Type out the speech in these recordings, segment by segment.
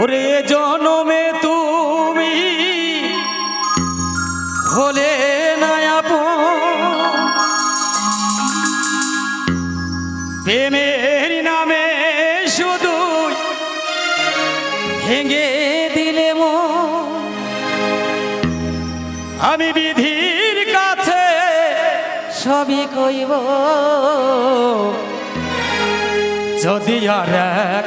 ওরে জনমে তুমি হলে নায়াপ প্রেমের নামে শুধু ভেঙে দিলে মো আমি বিধির কাছে সবই কইব। যদি আর এক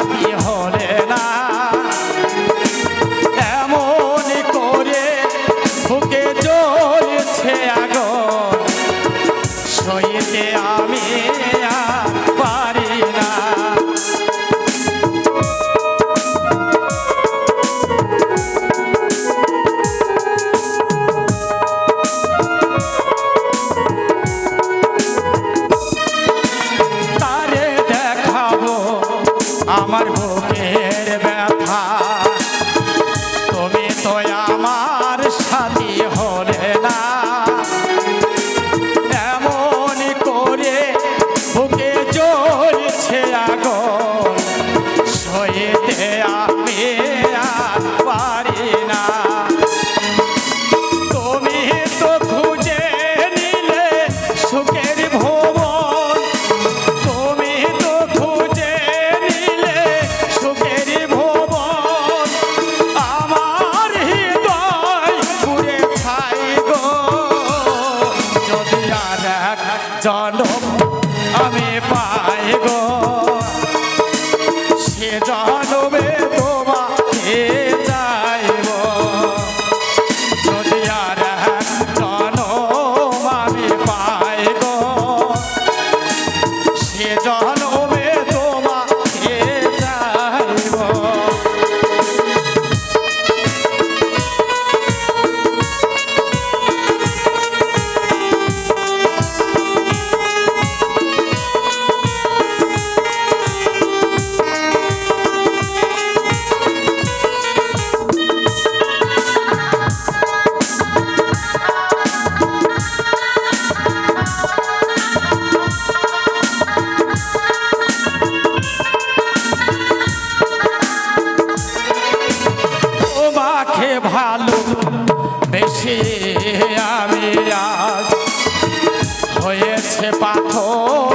Yeah.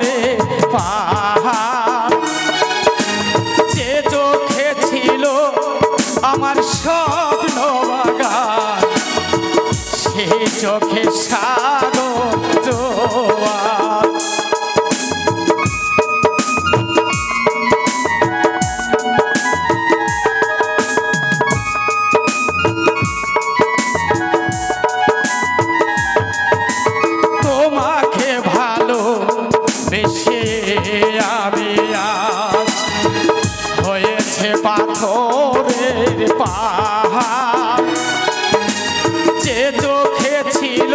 রে পাহাড়। যে চোখে ছিল আমার স্বপ্ন বাগান সে চোখে সা পাথরের পাহাড়। যে চোখে ছিল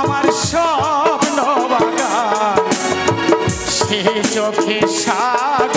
আমার স্বপ্ন বাগান সে চোখে জোয়ার